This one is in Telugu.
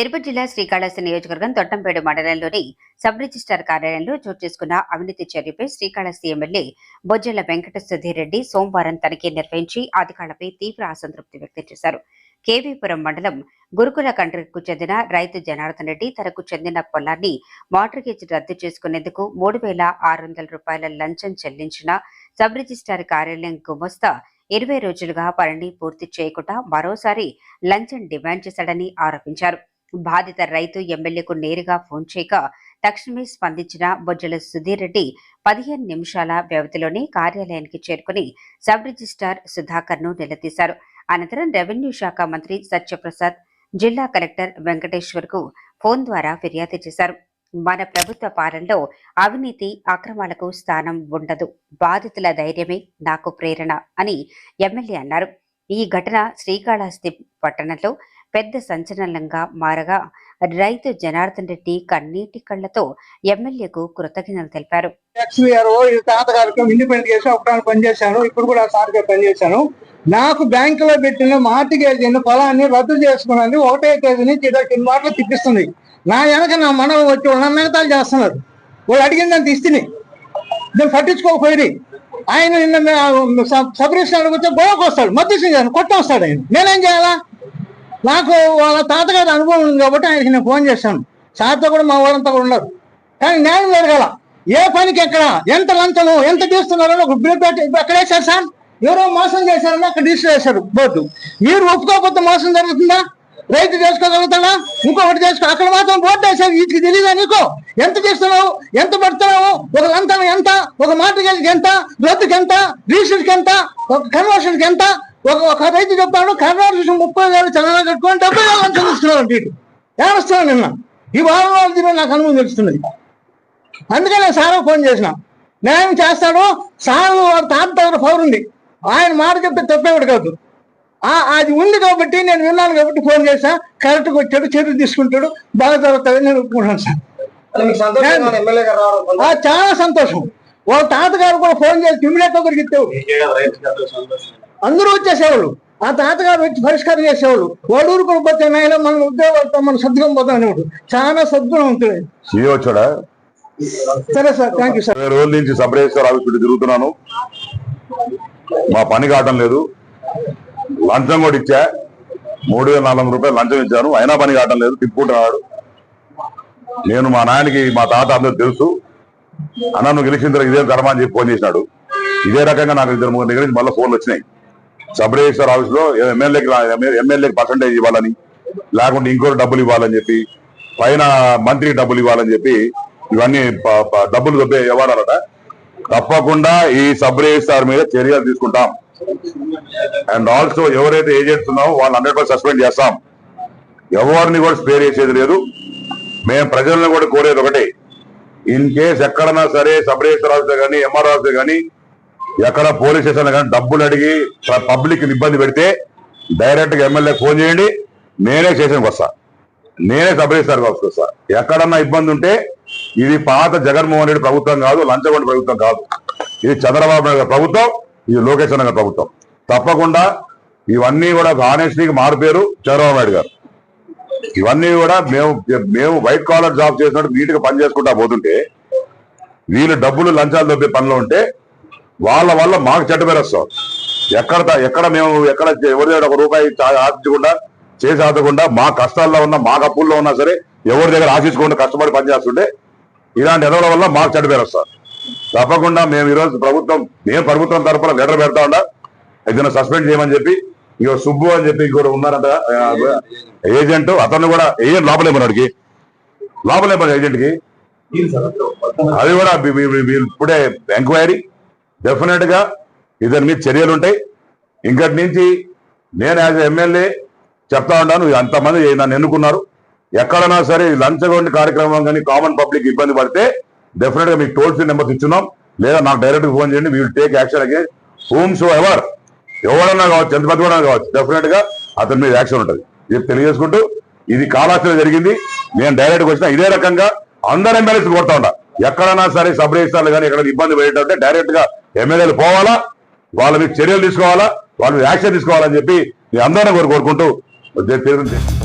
తిరుపతి జిల్లా శ్రీకాళహస్తి నియోజకవర్గం తొట్టంపేడు మండలంలోని సబ్ రిజిస్టార్ కార్యాలయంలో చోటు చేసుకున్న అవినీతి చర్యపై శ్రీకాళహస్తి ఎమ్మెల్యే బొజ్జల వెంకట సుధీరెడ్డి సోమవారం తనిఖీ నిర్వహించి అధికారులపై తీవ్ర అసంతృప్తి వ్యక్తం చేశారు. కేవీపురం మండలం గురుకుల కంట్రీకు చెందిన రైతు జనార్దన్ రెడ్డి తనకు చెందిన పొలాన్ని మార్టగేజ్ రద్దు చేసుకునేందుకు మూడు వేల ఆరు వందల రూపాయల లంచం చెల్లించిన సబ్ రిజిస్టార్ కార్యాలయం గుమస్తా ఇరవై రోజులుగా పనిని పూర్తి చేయకుండా మరోసారి లంచం డిమాండ్ చేశాడని ఆరోపించారు. బాధిత రైతు ఎమ్మెల్యేకు నేరుగా ఫోన్ చేయక తక్షణమే స్పందించిన బొజ్జల సుధీర్ రెడ్డి పదిహేను నిమిషాల వ్యవధిలోనే కార్యాలయానికి చేరుకుని సబ్ రిజిస్టార్ సుధాకర్ను నిలదీశారు. అనంతరం రెవెన్యూ శాఖ మంత్రి సత్యప్రసాద్ జిల్లా కలెక్టర్ వెంకటేశ్వర్కు ఫోన్ ద్వారా ఫిర్యాదు చేశారు. మన ప్రభుత్వ పాలనలో అవినీతి అక్రమాలకు స్థానం ఉండదు. బాధితుల ధైర్యమే నాకు ప్రేరణ అని ఎమ్మెల్యే అన్నారు. ఈ ఘటన శ్రీకాళహస్తి పట్టణంలో పెద్ద సంచలనంగా మారగా రైతు జనార్దన్ రెడ్డి కన్నీటి కళ్ళతో ఎమ్మెల్యేకు కృతజ్ఞతలు తెలిపారు. ఇండిపెండెంట్ చేసి ఒకటాన్ని పనిచేశాను ఇప్పుడు కూడా సార్గా పనిచేశాను నాకు బ్యాంకులో పెట్టిన మార్టిగేజ్ పొలాన్ని రద్దు చేసుకున్నది ఒకటే తేదీ నుంచి ఇదో కింద మాటలు తిప్పిస్తుంది. నా వెనక నా మనవ వచ్చి వాళ్ళ మిగతాలు చేస్తున్నారు. వాళ్ళు అడిగిన దాన్ని తీస్తుంది నేను పట్టించుకోకపోయి ఆయన నిన్న సబ్- సబ్ రిజిస్టర్ వచ్చి గొడవకు వస్తాడు కొట్టొస్తాడు ఆయన. నేనేం చేయాలా? నాకు వాళ్ళ తాతగారి అనుభవం ఉంది కాబట్టి ఆయనకి నేను ఫోన్ చేశాను. సార్తో కూడా మా వాళ్ళంతా కూడా ఉన్నారు. కానీ న్యాయం జరగాల ఏ పనికి ఎక్కడ? ఎంత లంచము? ఎంత తీస్తున్నారో ఒక బిల్ పెట్టి ఎక్కడ వేశారు సార్. ఎవరో మోసం చేశారని అక్కడ రిజిస్టర్ చేశారు బోర్డు. మీరు ఒప్పుకోకపోతే మోసం జరుగుతుందా? రైతు చేసుకోగలుగుతాడా? ఇంకొకటి చేసుకో అక్కడ మాత్రం బోర్డు వేశారు. వీటికి తెలియదా నీకు? ఎంత చేస్తున్నావు? ఎంత పడుతున్నావు? ఒక లంచం ఎంత? ఒక మాటకి ఎంత? రద్దుకి ఎంత రిజిస్టర్కి ఎంత? ఒక కన్వర్షన్కి ఎంత? ఒక ఒక రైతు చెప్తాడు కన్వర్షన్ ముప్పై వేలు చంద్రబాబు కట్టుకొని డెబ్బై వేలు లంచం తీసుకున్నాడు వీటి నిన్న. ఈ వారం రోజుల్లో నాకు అనుభవం తెలుస్తున్నది. అందుకనే సార్ ఫోన్ చేసిన. న్యాయం చేస్తాడు సార్ వాడు తాత దగ్గర పవర్ ఉంది ఆయన మాట చెప్తే తప్పేవాడు కాదు. ఆ అది ఉంది కాబట్టి నేను విన్నాను కాబట్టి ఫోన్ చేశా. కరెక్ట్గా వచ్చాడు చర్యలు తీసుకుంటాడు బాగా జరుగుతుంది నేను ఒప్పుకుంటాను సార్. చాలా సంతోషం. వాళ్ళ తాతగారు కూడా ఫోన్ చేసి ఇమ్మీడియట్ దొరికితే అందరూ వచ్చేసేవాళ్ళు. ఆ తాతగారు వచ్చి పరిష్కారం చేసేవాళ్ళు. వాడు ఊరుకుని పోతే నాయన మన ఉద్యోగాలతో మనం సర్దుకొని పోతాం అనేవాడు. చాలా సద్గుణం ఉంటుంది. వచ్చాడా? సరే సార్ థ్యాంక్ యూ సార్ రోజుల నుంచి రిజిస్టర్ ఆఫీస్ తిరుగుతున్నాను. మా పని కావటం లేదు. లంచం కూడా ఇచ్చా. మూడు వేల నాలుగు వందల రూపాయలు లంచం ఇచ్చాను. అయినా పని కావటం లేదు. తిప్పుకుంటున్నాడు. నేను మా నాయనకి మా తాత అందరూ తెలుసు. అన్న నువ్వు గెలిచిన తర్వాత ఇదే ధర్మా అని చెప్పి ఫోన్ చేసినాడు. ఇదే రకంగా నాకు ఇద్దరు ముగ్గురు దగ్గర నుంచి మళ్ళీ ఫోన్లు వచ్చినాయి. సబ్ రిజిస్టర్ ఆఫీస్లో ఎమ్మెల్యేకి ఎమ్మెల్యేకి పర్సంటేజ్ ఇవ్వాలని లేకుంటే ఇంకోటి డబ్బులు ఇవ్వాలని చెప్పి పైన మంత్రికి డబ్బులు ఇవ్వాలని చెప్పి ఇవన్నీ డబ్బులు దొబ్బే వ్యవహారాలట. తప్పకుండా ఈ సబ్ రిజిస్టార్ మీద చర్యలు తీసుకుంటాం. అండ్ ఆల్సో ఎవరైతే ఏజెంట్స్ ఉన్నామో వాళ్ళు హండ్రెడ్ సస్పెండ్ చేస్తాం. ఎవరిని కూడా స్పేర్ చేసేది లేదు. మేము ప్రజలను కూడా కోరేది ఒకటే. ఇన్ కేస్ ఎక్కడన్నా సరే సబ్ రిజిస్టర్ ఆఫీసర్ కానీ ఎంఆర్ ఆఫీసర్ కానీ ఎక్కడ పోలీస్ స్టేషన్ కానీ డబ్బులు అడిగి పబ్లిక్ ఇబ్బంది పెడితే డైరెక్ట్గా ఎమ్మెల్యే ఫోన్ చేయండి నేనే స్టేషన్కి వస్తా. నేనే సబ్ రిజిస్టర్ వస్తా. ఎక్కడన్నా ఇబ్బంది ఉంటే ఇది పాత జగన్మోహన్ రెడ్డి ప్రభుత్వం కాదు లంచగొండ ప్రభుత్వం కాదు. ఇది చంద్రబాబు నాయుడు ప్రభుత్వం ఇది లోకేష్ గారి ప్రభుత్వం. తప్పకుండా ఇవన్నీ కూడా ఆనెస్టీకి మారిపోయారు చంద్రబాబు నాయుడు గారు. ఇవన్నీ కూడా మేము మేము వైట్ కాలర్ జాబ్ చేసినట్టు నీట్గా పని చేసుకుంటా పోతుంటే వీళ్ళు డబ్బులు లంచాలు దొబ్బే పనిలో ఉంటే వాళ్ళ వల్ల మాకు చెడ్డ పేరు వస్తాం ఎక్కడ ఎక్కడ మేము ఎక్కడ ఎవరి దగ్గర ఒక రూపాయి ఆశించకుండా చేసి ఆదకుండా మా కష్టాల్లో ఉన్నా మా అప్పుల్లో ఉన్నా సరే ఎవరి దగ్గర ఆశించకుండా కష్టపడి పనిచేస్తుంటే ఇలాంటి ఎదవల వల్ల మాకు చెడ్డ పేరు వస్తారు తప్పకుండా మేము ఈరోజు ప్రభుత్వం మేము ప్రభుత్వం తరఫున లెటర్ పెడతా ఉండా ఏదైనా సస్పెండ్ చేయమని చెప్పి ఇక సుబ్బు అని చెప్పి ఇంకోటి ఉన్నారంట ఏజెంట్ అతను కూడా ఏజెంట్ లోపలే మనడికి లోపలే మన ఏజెంట్కి అది కూడా ఇప్పుడే ఎంక్వైరీ డెఫినెట్గా ఇద్దరి మీద చర్యలు ఉంటాయి. ఇంకటి నుంచి నేను యాజ్ ఎమ్మెల్యే చెప్తా ఉంటాను అంతమంది నన్ను ఎన్నుకున్నారు. ఎక్కడైనా సరే లంచగొండి కార్యక్రమం కానీ కామన్ పబ్లిక్ ఇబ్బంది పడితే డెఫినెట్గా మీకు టోల్ ఫ్రీ నెంబర్స్ ఇచ్చున్నాం లేదా నాకు డైరెక్ట్ ఫోన్ చేయండి వీ విల్ టేక్ యాక్షన్ అగే హోమ్ షో ఎవర్ ఎవరన్నా కావచ్చు ఎంత పెద్ద వాడన్నా కావచ్చు డెఫినెట్గా అతని మీద యాక్షన్ ఉంటుంది. ఇది తెలియజేసుకుంటూ ఇది కాలాస్త్రం జరిగింది. నేను డైరెక్ట్గా వచ్చిన ఇదే రకంగా అందరు ఎమ్మెల్యేస్ కొడతా ఉండ ఎక్కడైనా సరే సబ్ రిజిస్టార్లు కానీ ఎక్కడ ఇబ్బంది పడేటంటే డైరెక్ట్గా ఎమ్మెల్యేలు పోవాలా? వాళ్ళ మీద చర్యలు తీసుకోవాలా? వాళ్ళ మీద యాక్షన్ తీసుకోవాలని చెప్పి మీ అందరిని కోరుకుంటూ తెలియజేస్తాను